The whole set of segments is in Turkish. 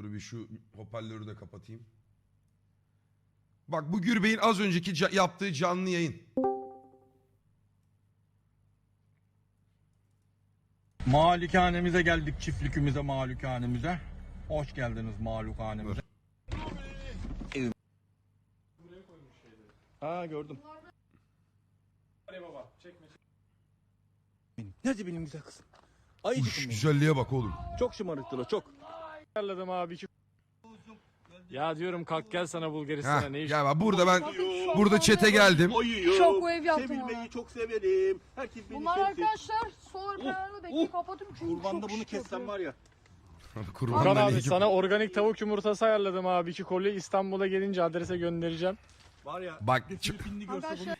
Dur bir şu hoparlörü de kapatayım. Bak bu Gürbey'in az önceki ca- yaptığı canlı yayın. Malikanemize geldik çiftlikimize malikanemize. Hoş geldiniz malikanemize. Ha gördüm. Nerede benim güzel kızım? Uş, Ayıcıkım benim. güzelliğe bak oğlum. Çok şımarıktılar çok. Ayarladım abi iki. Ya diyorum kalk gel sana Bulgaristan'a Ha, ne iş? ya bak burada ben burada çete geldim. Çok wave yaptım Sevilmeyi ona. çok severim. Herkes beni Bunlar sevsin. arkadaşlar solar panelini bekle oh. kapatın çünkü Kurbanda çok bunu şık kessem yapıyor. var ya. Kurban Furkan ben abi sana organik tavuk yumurtası ayarladım abi. iki kolye İstanbul'a gelince adrese göndereceğim. Var ya. Bak Bir çok Filipinli görse bunu Arkadaşlar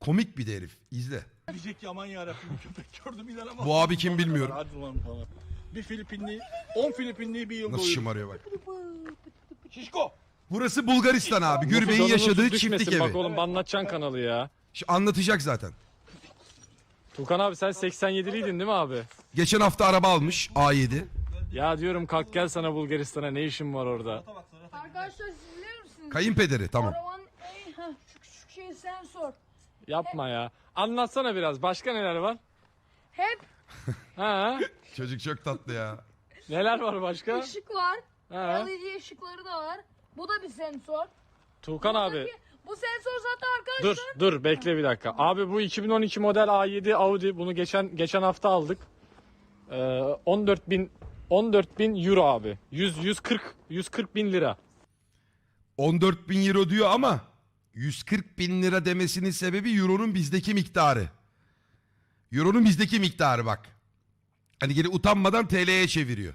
komik bir de herif. İzle. diyecek ki aman yarabbim köpek gördüm inanamam. Bu abi kim bilmiyorum. Hadi lan falan. Bir Filipinli, 10 Filipinli bir yıl Nasıl doyurur. şımarıyor bak. Şişko. Burası Bulgaristan abi. Gürbey'in Canını yaşadığı çiftlik düşmesin. Bak evi. oğlum anlatacaksın kanalı ya. Şimdi anlatacak zaten. Tukan abi sen 87'liydin değil mi abi? Geçen hafta araba almış A7. Ya diyorum kalk gel sana Bulgaristan'a ne işin var orada? arkadaşlar siz biliyor musunuz? Kayınpederi tamam. Arabanın en heh, şu küçük şey sensör. Yapma ya. Anlatsana biraz. Başka neler var? Hep Ha? Çocuk çok tatlı ya. Neler var başka? ışık var. Ha? LED ışıkları da var. Bu da bir sensör. Tukan abi. Bu sensör zaten Dur arkadaşlar. dur bekle bir dakika. Abi bu 2012 model A7 Audi. Bunu geçen geçen hafta aldık. Ee, 14 bin 14 bin euro abi. 100 140 140 bin lira. 14 bin euro diyor ama 140 bin lira demesinin sebebi euronun bizdeki miktarı. Euronun bizdeki miktarı bak. Hani geri utanmadan TL'ye çeviriyor.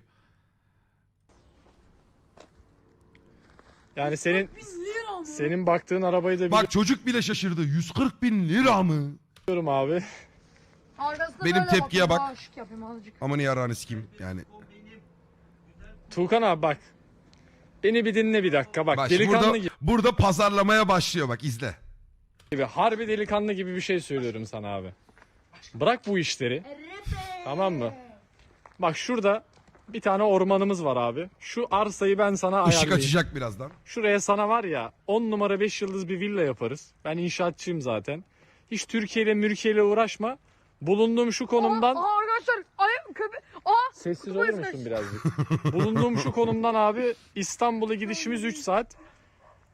Yani senin Biz lira mı? senin baktığın arabayı da Bak çocuk bile şaşırdı. 140 bin lira mı? biliyorum abi. Arkasına Benim böyle tepkiye bakın, bak. daha ışık yapayım azıcık. Aman yararını sikeyim yani. Tuğkan abi bak. Beni bir dinle bir dakika bak. Bak şimdi delikanlı burada, gibi, burada pazarlamaya başlıyor bak izle. Harbi delikanlı gibi bir şey söylüyorum sana abi. Bırak bu işleri. Tamam mı? Bak şurada bir tane ormanımız var abi. Şu arsayı ben sana Işık ayarlayayım. açacak birazdan. Şuraya sana var ya 10 numara 5 yıldız bir villa yaparız. Ben inşaatçıyım zaten. Hiç Türkiye ile Mürkiye ile uğraşma. Bulunduğum şu konumdan Aa, arkadaşlar ayım köpe. Aa sessiz olur musun birazcık? Bulunduğum şu konumdan abi İstanbul'a gidişimiz 3 saat.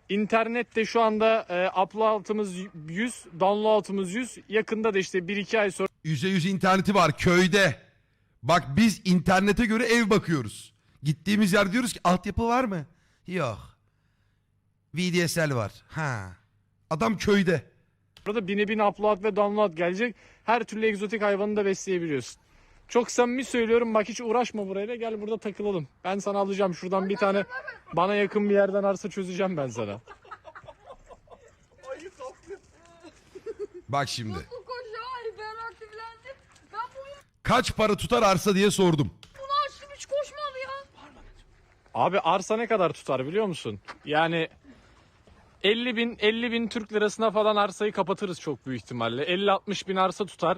İnternette şu anda e, upload'ımız 100, download'ımız 100. Yakında da işte 1-2 ay sonra %100 interneti var köyde. Bak biz internete göre ev bakıyoruz. Gittiğimiz yer diyoruz ki altyapı var mı? Yok. VDSL var. Ha. Adam köyde. da bine bin upload ve download gelecek. Her türlü egzotik hayvanı da besleyebiliyorsun. Çok samimi söylüyorum bak hiç uğraşma burayla gel burada takılalım. Ben sana alacağım şuradan bir tane bana yakın bir yerden arsa çözeceğim ben sana. Bak şimdi. bu koşu ay ben aktiflendim. Ben bunu, Kaç para tutar arsa diye sordum. bunu açtım hiç koşmadı ya. Abi arsa ne kadar tutar biliyor musun? Yani 50 bin 50 bin Türk lirasına falan arsayı kapatırız çok büyük ihtimalle. 50-60 bin arsa tutar.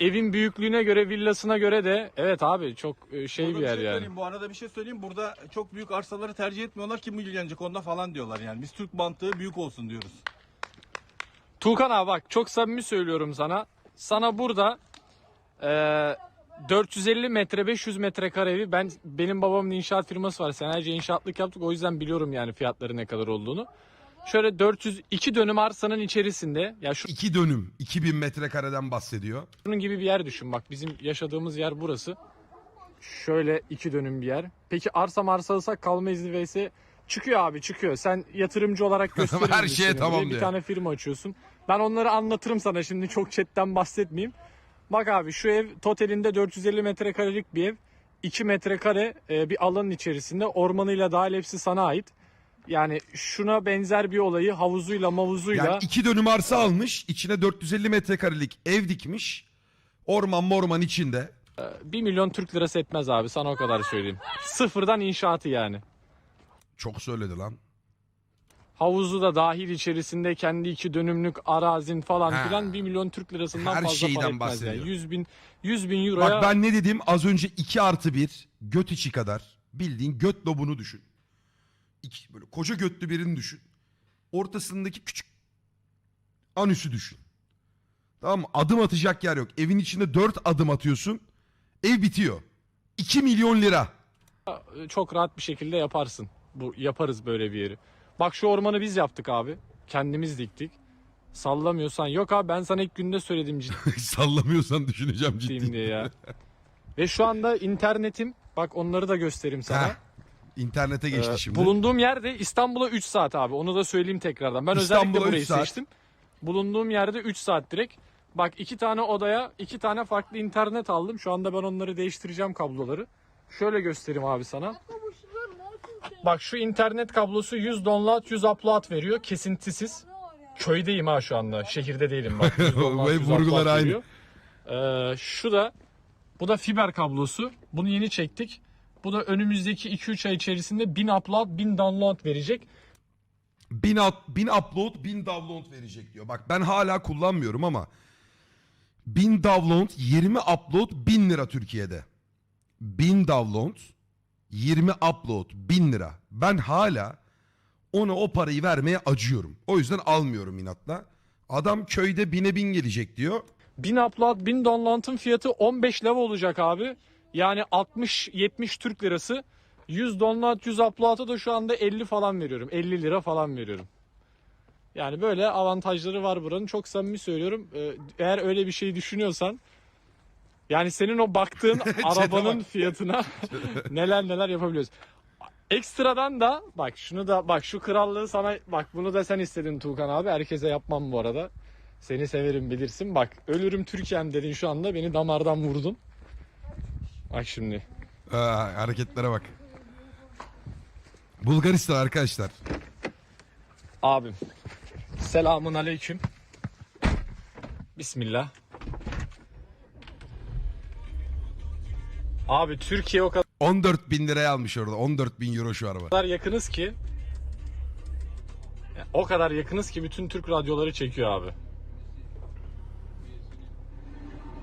Evin büyüklüğüne göre villasına göre de evet abi çok e, şey Burada bir yer şey yani. söyleyeyim, Bu arada bir şey söyleyeyim. Burada çok büyük arsaları tercih etmiyorlar. Kim ilgilenecek onda falan diyorlar yani. Biz Türk mantığı büyük olsun diyoruz. Tuğkan abi bak çok samimi söylüyorum sana. Sana burada eee 450 metre 500 metre kare evi ben benim babamın inşaat firması var. Senelerce inşaatlık yaptık o yüzden biliyorum yani fiyatları ne kadar olduğunu. Şöyle 402 dönüm arsanın içerisinde ya İki dönüm. 2000 metrekareden bahsediyor. şunun gibi bir yer düşün bak bizim yaşadığımız yer burası. Şöyle iki dönüm bir yer. Peki arsa marsa alsak kalma izni vs çıkıyor abi çıkıyor. Sen yatırımcı olarak gösterir Her şeye tamam Buraya Bir diyor. tane firma açıyorsun. Ben onları anlatırım sana şimdi çok chatten bahsetmeyeyim. Bak abi şu ev totalinde 450 metrekarelik bir ev. 2 metrekare e, bir alanın içerisinde ormanıyla dahil hepsi sana ait. Yani şuna benzer bir olayı havuzuyla mavuzuyla Yani iki dönüm arsa almış. içine 450 metrekarelik ev dikmiş. Orman morman içinde. 1 milyon Türk lirası etmez abi sana o kadar söyleyeyim. Sıfırdan inşaatı yani. Çok söyledi lan. Havuzu da dahil içerisinde kendi iki dönümlük arazin falan Ha. filan 1 milyon Türk lirasından Her fazla şeyden para etmez bahsediyor. yani. 100 bin, 100 bin euroya Bak ben ne dedim az önce 2 artı 1 göt içi kadar bildiğin göt lobunu düşün. İki, böyle koca götlü birini düşün. Ortasındaki küçük anüsü düşün. Tamam mı? Adım atacak yer yok. Evin içinde dört adım atıyorsun. Ev bitiyor. 2 milyon lira. çok rahat bir şekilde yaparsın. Bu yaparız böyle bir yeri. Bak şu ormanı biz yaptık abi. Kendimiz diktik. Sallamıyorsan yok abi ben sana ilk günde söyledim Sallamıyorsan düşüneceğim ciddiyim ciddi. diye ya. Ve şu anda internetim bak onları da göstereyim sana. Heh, İnternete geçti Ee, şimdi. Bulunduğum yerde İstanbul'a 3 saat abi. Onu da söyleyeyim tekrardan. Ben İstanbul'a özellikle burayı üç saat. seçtim. Bulunduğum yerde 3 saat direkt. Bak iki tane odaya iki tane farklı internet aldım. Şu anda ben onları değiştireceğim kabloları. Şöyle göstereyim abi sana. Baba şunlar ne yapıyorsun? Bak şu internet kablosu 100 download 100 upload veriyor kesintisiz. Köydeyim ha şu anda. Şehirde değilim bak. 100 download, Ve 100 vurgular upload aynı. veriyor. Ee, şu da bu da fiber kablosu. Bunu yeni çektik. Bu da önümüzdeki 2-3 ay içerisinde 1000 upload 1000 download verecek. 1000 up- 1000 upload 1000 download verecek diyor. Bak ben hala kullanmıyorum ama 1000 download 20 upload 1000 lira Türkiye'de. 1000 download 20 upload 1000 lira. Ben hala ona o parayı vermeye acıyorum. O yüzden almıyorum inatla. Adam köyde bine bin gelecek diyor. 1000 upload 1000 download'ın fiyatı 15 leva olacak abi. Yani 60-70 Türk lirası. 100 download 100 upload'a da şu anda 50 falan veriyorum. 50 lira falan veriyorum. Yani böyle avantajları var buranın. Çok samimi söylüyorum. Ee, Eğer öyle bir şey düşünüyorsan yani senin o baktığın arabanın fiyatına neler neler yapabiliyoruz. Ekstradan da bak şunu da bak şu krallığı sana bak bunu da sen istedin Tuğkan abi. Herkese yapmam bu arada. Seni severim bilirsin. Bak ölürüm Türkiye'm dedin şu anda beni damardan vurdun. Bak şimdi. Aa, hareketlere bak. Bulgaristan arkadaşlar. Abim. Selamun aleyküm. Bismillah. Abi Türkiye o 14 bin liraya almış orada. 14 bin euro şu araba. kadar yakınız ki o kadar yakınız ki bütün Türk radyoları çekiyor abi.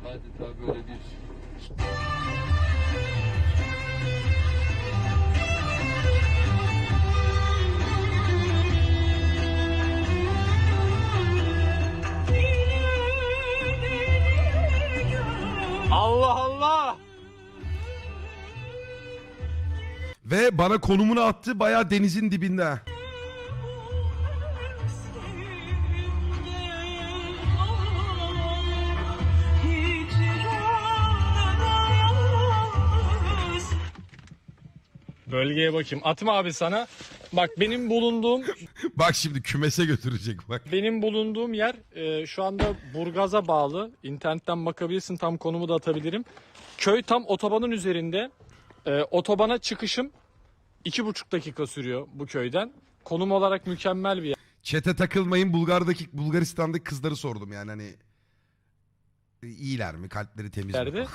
Adeta böyle bir bana konumunu attı bayağı denizin dibinde. ha. Bölgeye bakayım. Atma abi sana. Bak benim bulunduğum Bak şimdi kümese götürecek bak. Benim bulunduğum yer e, şu anda Burgaz'a bağlı. İnternetten bakabilirsin tam konumu da atabilirim. Köy tam otobanın üzerinde. E, otobana çıkışım iki buçuk dakika sürüyor bu köyden. Konum olarak mükemmel bir Çete takılmayın Bulgar'daki Bulgaristan'daki kızları sordum yani hani iyiler mi kalpleri temiz mi? yerde.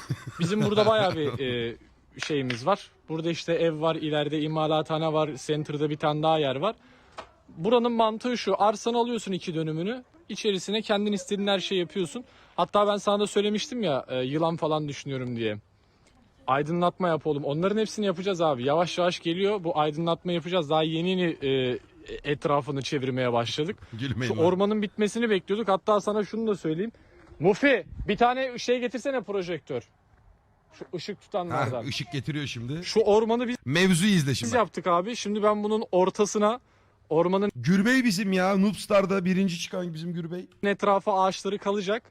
Bizim burada bayağı bir e, şeyimiz var. Burada işte ev var, ileride imalathane var, center'da bir tane daha yer var. Buranın mantığı şu. Arsanı alıyorsun iki dönümünü. içerisine kendin istediğin her şeyi yapıyorsun. Hatta ben sana da söylemiştim ya e, yılan falan düşünüyorum diye. Aydınlatma yap oğlum. Onların hepsini yapacağız abi. Yavaş yavaş geliyor. Bu aydınlatma yapacağız. Daha yeni yeni e, etrafını çevirmeye başladık. Gülmeyin Şu lan. ormanın bitmesini bekliyorduk. Hatta sana şunu da söyleyeyim. Mufi bir tane şey getirsene projektör. Şu ışık Ha, tutanlardan. ışık getiriyor şimdi. Şu ormanı biz Mevzuyu izle şimdi. yaptık abi. Şimdi ben bunun ortasına ormanın Gürbey bizim ya. Noobstar'da birinci çıkan bizim Gürbey. etrafı ağaçları kalacak.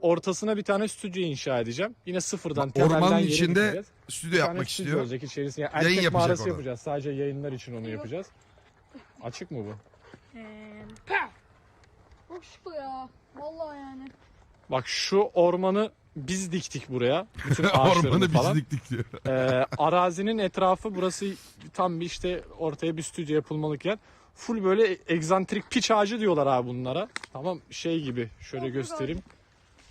Ortasına bir tane stüdyo inşa edeceğim. Yine sıfırdan temelden Ormanın içinde dikeceğiz. stüdyo Bir tane yapmak stüdyo istiyor. olacak içerisinde. Yani Yayın erkek yapacak mağarası orada. yapacağız. Sadece yayınlar için onu yapacağız. Açık mı bu? Çok şık ya. Vallahi yani. Bak şu ormanı biz diktik buraya. Bütün ağaçlarını Ormanı falan. biz diktik diyor. Ee, arazinin etrafı burası tam bir işte ortaya bir stüdyo yapılmalık yer. Full böyle egzantrik piç ağacı diyorlar abi bunlara. Tamam şey gibi şöyle Çok göstereyim.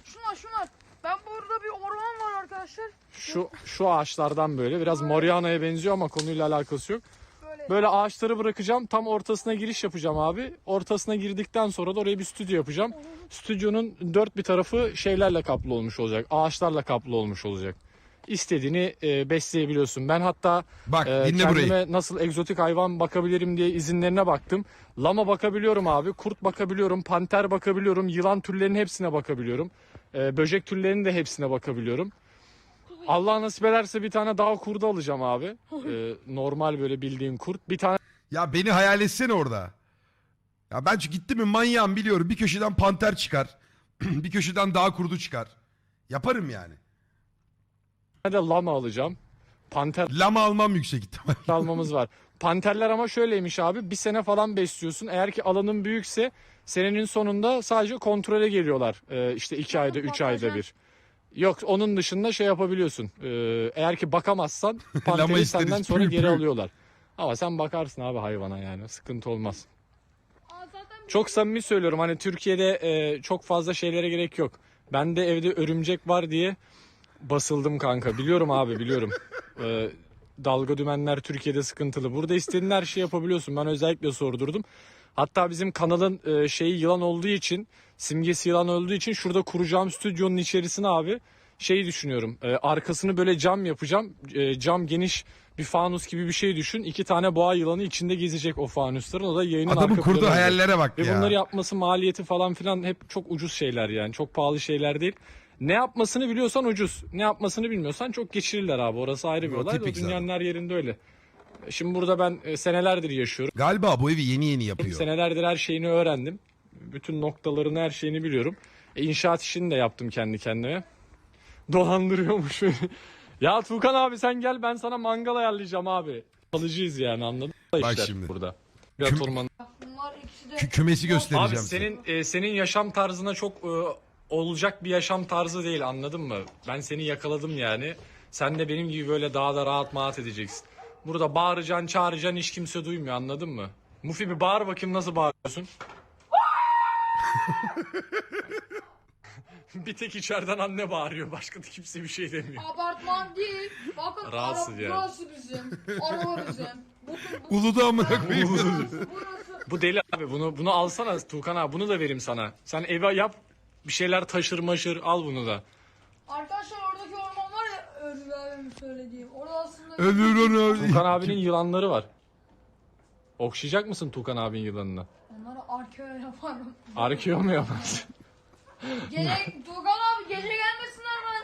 Şunlar şunlar. Ben burada bir orman var arkadaşlar. Şu şu ağaçlardan böyle biraz Mariana'ya benziyor ama konuyla alakası yok. Böyle. Böyle ağaçları bırakacağım. Tam ortasına giriş yapacağım abi. Ortasına girdikten sonra da oraya bir stüdyo yapacağım. Stüdyonun dört bir tarafı şeylerle kaplı olmuş olacak. Ağaçlarla kaplı olmuş olacak. İstediğini e, besleyebiliyorsun. Ben hatta Bak e, dinle kendime burayı. nasıl egzotik hayvan bakabilirim diye izinlerine baktım. Lama bakabiliyorum abi, kurt bakabiliyorum, panter bakabiliyorum, yılan türlerinin hepsine bakabiliyorum. E, böcek türlerinin de hepsine bakabiliyorum. Allah nasip ederse bir tane dağ kurdu alacağım abi. E, normal böyle bildiğin kurt. Bir tane Ya beni hayal etsene orada. Ya ben çünkü gittim mi manyağım biliyorum. Bir köşeden panter çıkar. bir köşeden dağ kurdu çıkar. Yaparım yani. De lama alacağım. Panter Lama almam yüksek ihtimal. almamız var. Panterler ama şöyleymiş abi. Bir sene falan besliyorsun. Eğer ki alanın büyükse senenin sonunda sadece kontrole geliyorlar. Ee, işte iki ayda, üç ayda bir. Yok onun dışında şey yapabiliyorsun. Ee, eğer ki bakamazsan panteri isteriz, senden sonra pürü geri alıyorlar. Ama sen bakarsın abi hayvana yani. Sıkıntı olmaz. Aa, zaten Çok samimi söylüyorum hani Türkiye'de e, çok fazla şeylere gerek yok. Ben de evde örümcek var diye basıldım kanka. Biliyorum abi biliyorum. E, dalga dümenler Türkiye'de sıkıntılı. Burada istediğin her şeyi yapabiliyorsun. Ben özellikle sordurdum. Hatta bizim kanalın e, şeyi yılan olduğu için, simgesi yılan olduğu için şurada kuracağım stüdyonun içerisine abi şeyi düşünüyorum. E, arkasını böyle cam yapacağım. E, cam geniş bir fanus gibi bir şey düşün. İki tane boğa yılanı içinde gezecek o fanusların. O da yayının Adamın arka kurduğu hayallere bak Ve ya. bunları yapması maliyeti falan filan hep çok ucuz şeyler yani. Çok pahalı şeyler değil. Ne yapmasını biliyorsan ucuz. Ne yapmasını bilmiyorsan çok geçirirler abi. Orası ayrı bir O olay. O tipik dünyanın her yerinde öyle. Şimdi burada ben e, senelerdir yaşıyorum. Galiba bu evi yeni yeni yapıyor. Senelerdir her şeyini öğrendim. Bütün noktalarını her şeyini biliyorum. E, inşaat işini de yaptım kendi kendime. Dolandırıyormuş beni. ya Tuğkan abi sen gel ben sana mangal ayarlayacağım abi. Alıcıyız yani anladın mı? Bak işler şimdi. Burada. Küm- bunlar ikisi de Kü- kümesi göstereceğim. Abi size. senin e, senin yaşam tarzına çok e, olacak bir yaşam tarzı değil anladın mı? Ben seni yakaladım yani. Sen de benim gibi böyle daha da rahat maat edeceksin. Burada bağıracaksın, çağıracaksın hiç kimse duymuyor anladın mı? Mufi bir bağır bakayım nasıl bağırıyorsun? bir tek içeriden anne bağırıyor. Başka da kimse bir şey demiyor. apartman değil. Bakın Rahatsız araba, yani. burası bizim. Araba bizim. Uludu amına koyayım. burası. Bu deli abi bunu bunu alsana Tuğkan abi bunu da vereyim sana. Sen eve yap bir şeyler taşır maşır al bunu da. Arkadaşlar oradaki orman var ya Özgür abimin söylediğim. Orada aslında Ölür onu. Tuğkan abinin yılanları var. Okşayacak mısın Tuğkan abinin yılanını? onları arkaya yaparım. Arkeo mu yapmaz? Gece Tuğkan abi gece gelmesinler ben.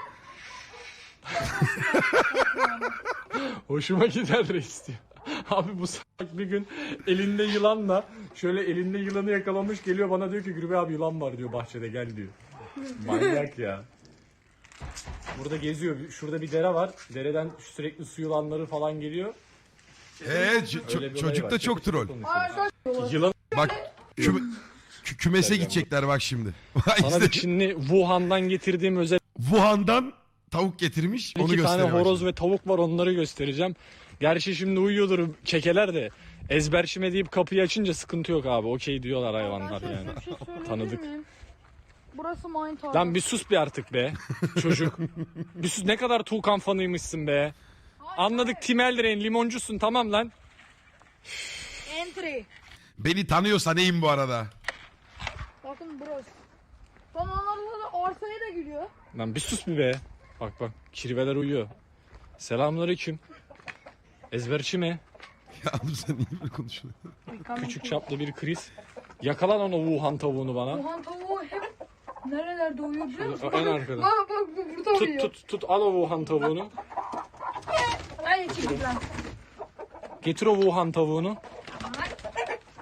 Hoşuma gider reis diyor. Abi bu salak bir gün elinde yılanla şöyle elinde yılanı yakalamış geliyor bana diyor ki Gürbüz abi yılan var diyor bahçede gel diyor. Manyak ya. Burada geziyor. Şurada bir dere var. Dereden sürekli su yılanları falan geliyor. Öyle bir çocuk da çok troll. Yılan Bak küme- kü- kümese gidecekler bak şimdi. sana İşte bir Çinli Wuhan'dan getirdiğim özel Wuhan'dan tavuk getirmiş. Onu iki tane gösteriyor. bak horoz şimdi. ve tavuk var onları göstereceğim. Gerçi şimdi uyuyordur kekeler de. Ezberşime deyip kapıyı açınca sıkıntı yok abi. Okey diyorlar hayvanlar yani. bir şey Tanıdık. Burası mine tarlası. Lan bir sus bir artık be çocuk. bir sus ne kadar Tuğkan fanıymışsın be. Anladık Tim Eldrain limoncusun tamam lan. Entry. Beni tanıyorsa neyim bu arada? Bakın burası. Tam onlarla da arsaya da giriyor. Lan bir sus bir be. Bak bak kirveler uyuyor. Selamünaleyküm. Ezberçi mi? Ya oğlum sen niye böyle konuşuyorsun? Küçük çaplı bir kriz. Yakalan onu Wuhan tavuğunu bana. Wuhan tavuğu hep nerelerde uyuyor biliyor musun? En arkada. Bak bak bu burada Tut uyuyor. tut tut al o Wuhan tavuğunu. Ay çıktı lan. Getir o Wuhan tavuğunu.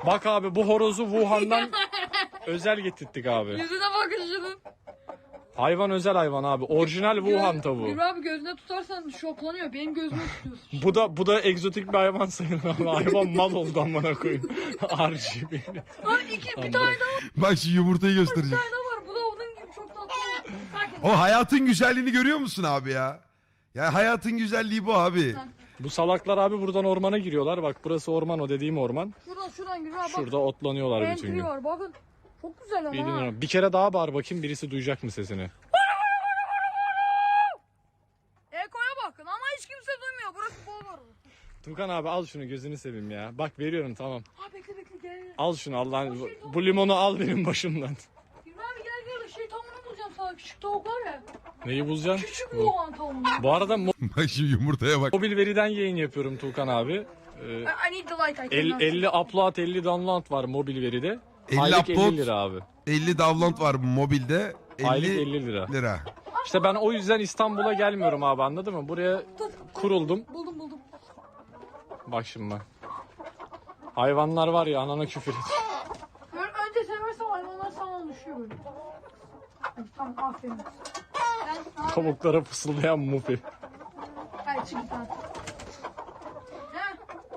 Bak abi bu horozu Wuhan'dan özel getirttik abi. Yüzüne bakın şunun. Hayvan özel hayvan abi. Orijinal Wuhan tavuğu. Gül abi gözüne tutarsan şoklanıyor. Benim gözüme tutuyorsun. Bu da bu da egzotik bir hayvan sayılır abi. Hayvan mal oldu amına koyayım. RGB. Lan iki bir tane daha Bak şu yumurtayı göstereceğim. var. Bu da onun gibi çok tatlı. Sakin. O hayatın güzelliğini görüyor musun abi ya? Ya hayatın güzelliği bu abi. Bu salaklar abi buradan ormana giriyorlar. Bak burası orman o dediğim orman. Şuradan şuradan abi bak. Şurada otlanıyorlar bütün Entry gün. var bakın. Çok güzel ama ha. Bir kere daha bağır bakayım birisi duyacak mı sesini? Eko'ya bakın ama hiç kimse duymuyor. Burası bol var. Tukan abi al şunu gözünü seveyim ya. Bak veriyorum tamam. Ha bekle bekle gel. Al şunu Allah'ın bu limonu al benim başımdan. Abi gel gel. Şey tamını bulacağım. Wuhan küçük tavuk var ya. Neyi bulacaksın? Küçük Wuhan tavuğu. Bu arada mo- Bak şimdi yumurtaya bak. mobil veriden yayın yapıyorum Tuğkan abi. Ee, I need the light. I el- cannot. 50 upload 50 download var mobil veride. 50 Aylık upload. 50 lira abi. 50 download var mobilde. 50 Aylık 50 lira. lira. İşte ben o yüzden İstanbul'a gelmiyorum abi anladın mı? Buraya kuruldum. Buldum buldum. Bak şimdi bak. Hayvanlar var ya anana küfür et. Önce seversen hayvanlar sana düşüyor böyle. Tamam aferin. Ben Tavuklara fısıldayan Mufi. Hadi çık sen.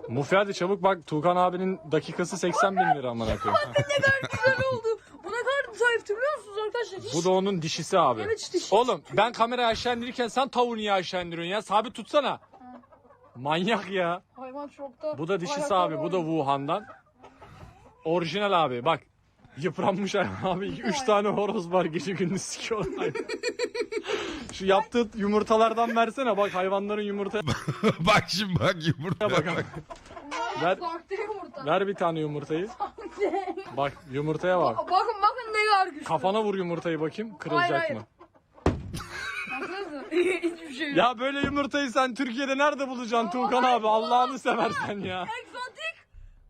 Mufi hadi çabuk bak Tuğkan abinin dakikası 80 bin lira amına koyayım. Ne kadar güzel oldu. Bu ne kadar zayıftı biliyor musunuz arkadaşlar? Hiç... Bu da onun dişisi abi. Evet işte dişi. Oğlum ben kamerayı aşağı indirirken sen tavuğu niye aşağı indiriyorsun ya? Sabit tutsana. Manyak ya. Hayvan çok da... Bu da dişisi abi. Bu da. Wuhan'dan. Orijinal abi bak. Yıpranmış abi. Üç tane horoz var gece gündüz sikiyorlar. Şu yaptığı yumurtalardan versene bak hayvanların yumurtaya bak şimdi bak yumurtaya bak. bak. bak. Ver, yumurta. ver bir tane yumurtayı. Bak yumurtaya bak. bakın bakın ne kadar güçlü. Kafana vur yumurtayı bakayım. Kırılacak Hayır, hayır. mı? Baksanıza. Hiçbir şey yok. Ya böyle yumurtayı sen Türkiye'de nerede bulacaksın Tuğkan abi? Allah'ını seversen ya. Egzotik.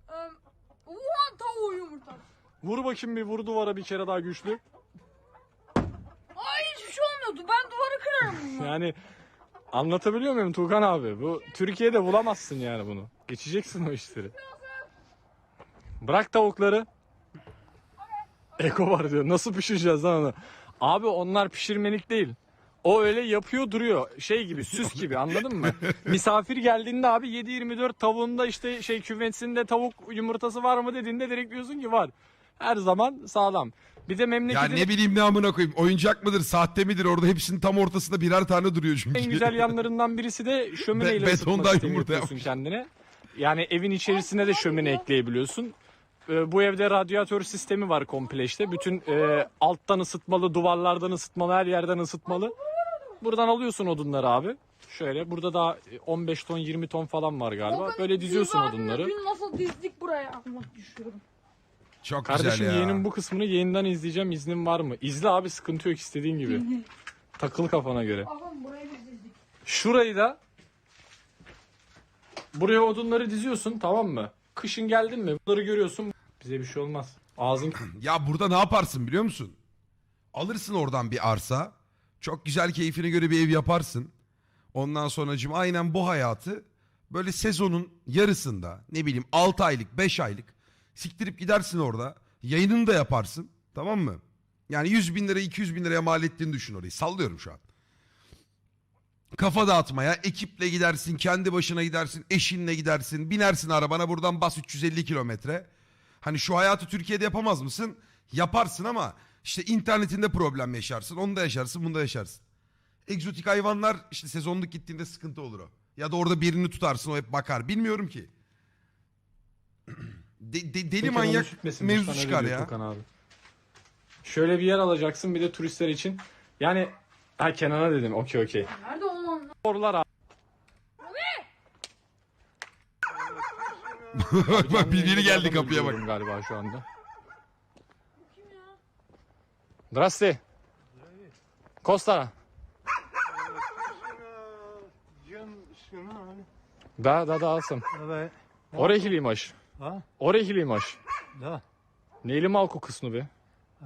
Um, Wuhan tavuğu yumurtası. Vur bakayım bir vur duvara bir kere daha güçlü. Ay hiçbir şey olmuyordu. Ben duvarı kırarım bununla. Yani anlatabiliyor muyum Tuğkan abi? Bu Türkiye'de bulamazsın yani bunu. Geçeceksin o işleri. Bırak tavukları. Eko var diyor. Nasıl pişireceğiz lan onu? Abi onlar pişirmelik değil. O öyle yapıyor duruyor. Şey gibi süs gibi anladın mı? Misafir geldiğinde abi 7-24 tavuğunda işte şey küvetsinde tavuk yumurtası var mı dediğinde direkt diyorsun ki var. Her zaman sağlam. Bir de Ya memleketin ne bileyim ne amına koyayım. Oyuncak mıdır, sahte midir? Orada hepsinin tam ortasında birer tane duruyor çünkü. En güzel yanlarından birisi de şömineyle Be- ısıtma betondan yumurta yapıyorsun kendine. Yani evin içerisine de şömine ekleyebiliyorsun. Ee, bu evde radyatör sistemi var komple işte. Bütün e, alttan ısıtmalı, duvarlardan ısıtmalı, her yerden ısıtmalı. Buradan alıyorsun odunları abi. Şöyle burada daha 15 ton 20 ton falan var galiba. Böyle diziyorsun odunları. Dün nasıl dizdik buraya? Allah düşüyorum. Çok Kardeşim güzel ya. yeğenin bu kısmını yayından izleyeceğim. İznin var mı? İzle abi sıkıntı yok istediğin gibi. Takıl kafana göre. Bakın burayı biz dizdik. Şurayı da buraya odunları diziyorsun tamam mı? Kışın geldin mi bunları görüyorsun bize bir şey olmaz. Ağzın Ya burada ne yaparsın biliyor musun? Alırsın oradan bir arsa. Çok güzel keyfine göre bir ev yaparsın. Ondan sonracığım aynen bu hayatı böyle sezonun yarısında ne bileyim 6 aylık 5 aylık siktirip gidersin orada. Yayınını da yaparsın tamam mı? Yani 100 bin lira 200 bin liraya mal ettiğini düşün orayı. Sallıyorum şu an. Kafa dağıtmaya ekiple gidersin kendi başına gidersin eşinle gidersin binersin arabana buradan bas 350 kilometre. Hani şu hayatı Türkiye'de yapamaz mısın? Yaparsın ama işte internetinde problem yaşarsın. Onu da yaşarsın, bunu da yaşarsın. Egzotik hayvanlar işte sezonluk gittiğinde sıkıntı olur o. Ya da orada birini tutarsın o hep bakar. Bilmiyorum ki. De- de- deli manyak mevzu çıkar ya. Abi. Şöyle bir yer alacaksın bir de turistler için. Yani ha Kenan'a dedim okey okey. Nerede onun? Oralar abi. bak bak bir biri geldi Adam kapıya bak. öldürüyorum galiba şu anda. Zdrasti. Costa. Да, да, да, съм. Абе, Орехи ли имаш? а? Орехи ли имаш? Да. Не е ли малко късно, бе?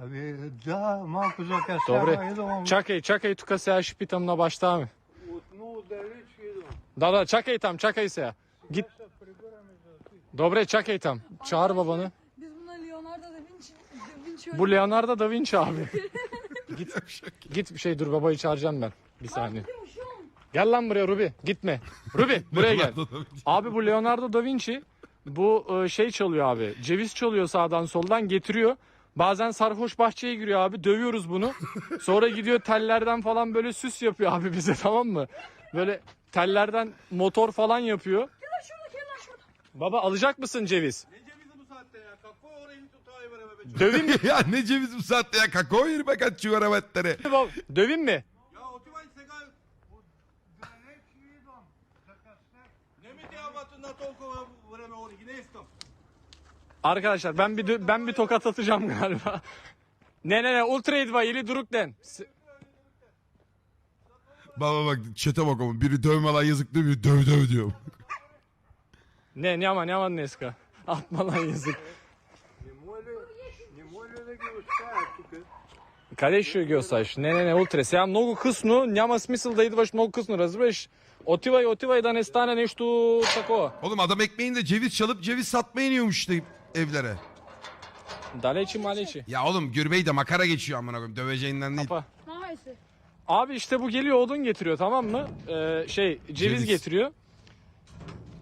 Ами, да, малко закъснява. Добре. Идвам. Чакай, чакай, тук сега ще питам на баща ми. От много далеч идвам. Да, да, чакай там, чакай сега. Гит. Добре, чакай там. Çağır babanı. Biz buna Leonardo da Vinci, da Vinci Bu Leonardo da Vinci abi. git, git bir şey dur babayı çağıracağım ben. Bir saniye. Gel lan buraya Ruby. Gitme. Ruby buraya gel. Abi bu Leonardo da Vinci bu e, şey çalıyor abi. Ceviz çalıyor sağdan soldan getiriyor. Bazen sarhoş bahçeye giriyor abi. Dövüyoruz bunu. Sonra gidiyor tellerden falan böyle süs yapıyor abi bize tamam mı? Böyle tellerden motor falan yapıyor. Gel lan şurada gel lan şurada. Baba alacak mısın ceviz? Ne cevizi bu saatte ya? Kapı orayı tutayım be. Döveyim mi? ya ne ceviz bu saatte ya kakao yeri be kaç çuvaramettere. baba? Döveyim mi? Arkadaşlar ben bir dö- ben bir tokat atacağım galiba. Ne ne ne Ultra Edva ili Duruk den. S- Baba bak çete bak ama biri dövme lan yazık diyor biri döv döv diyor. Ne няма няма днеска. Atma lan yazık. Не моля, не моля да ги оставят тук. Къде ще ги оставиш? Не, не, не, утре. Сега много късно, няма смисъл да идваш много късно, разбираш? Otivaj, Otivaj da ne stane tako. Oğlum adam ekmeğinde ceviz çalıp ceviz satmaya iniyormuş işte evlere. Daleçi maleçi. Ya oğlum Gürbey de makara geçiyor amına koyayım döveceğinden değil. Kapa. Maalesef. Abi işte bu geliyor odun getiriyor tamam mı? Ee, şey ceviz, Ceviz. getiriyor.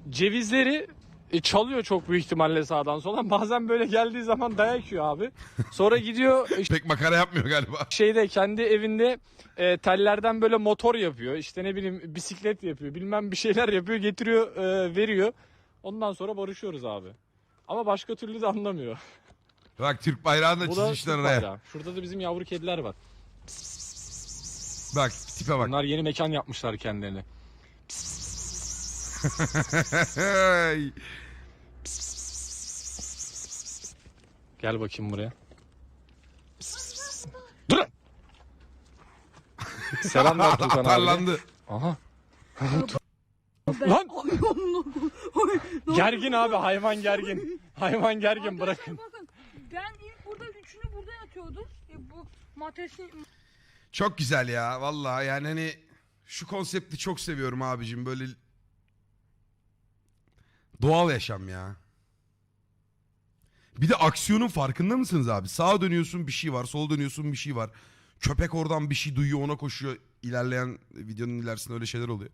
Cevizleri e, çalıyor çok büyük ihtimalle sağdan soldan. Bazen böyle geldiği zaman dayak yiyor abi. Sonra gidiyor işte Pek makara yapmıyor galiba. şeyde kendi evinde e, tellerden böyle motor yapıyor. İşte ne bileyim bisiklet yapıyor. Bilmem bir şeyler yapıyor, getiriyor, e, veriyor. Ondan sonra barışıyoruz abi. Ama başka türlü de anlamıyor. Bak Türk bayrağını da Bu da çizmişler Türk oraya. bayrağı. Şurada da bizim yavru kediler var. Bak tipe bak. Bunlar yeni mekan yapmışlar kendilerine. Gel bakayım buraya. Dur! Selam ver Tukan abi. Atarlandı. Aha. Lan! gergin abi hayvan gergin. Hayvan gergin bırakın. Bakın ben ilk burada üçünü burada yatıyordum. E, bu matesin Çok güzel ya vallahi yani hani şu konsepti çok seviyorum abicim böyle doğal yaşam ya. Bir de aksiyonun farkında mısınız abi? Sağa dönüyorsun bir şey var, sola dönüyorsun bir şey var. Köpek oradan bir şey duyuyor ona koşuyor. İlerleyen videonun ilerisinde öyle şeyler oluyor.